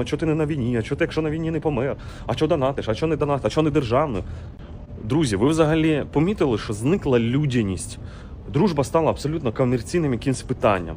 А чого ти не на війні? А чого ти, якщо на війні не помер? А чого донатиш? А чого не донатиш? А чого не державною? Друзі, ви взагалі помітили, що зникла людяність. Дружба стала абсолютно комерційним якимось питанням.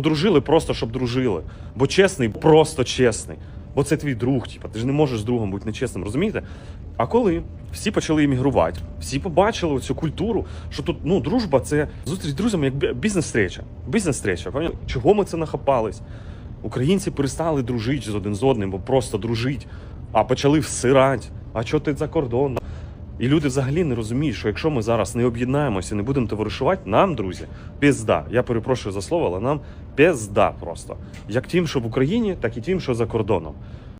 дружили просто, щоб дружили. Бо чесний, просто чесний. Бо це твій друг, типа, ти ж не можеш з другом бути нечесним, розумієте? А коли всі почали іммігрувати, всі побачили цю культуру, що тут ну, дружба це зустріч з друзями як бізнес-стреча. Бізнес-стреча. Чого ми це нахапались? Українці перестали дружити з один з одним, бо просто дружить, а почали всирати. А чого ти за кордон? І люди взагалі не розуміють, що якщо ми зараз не об'єднаємося не будемо товаришувати, нам, друзі, пізда. Я перепрошую за слово, але нам пізда просто. Як тим, що в Україні, так і тим, що за кордоном.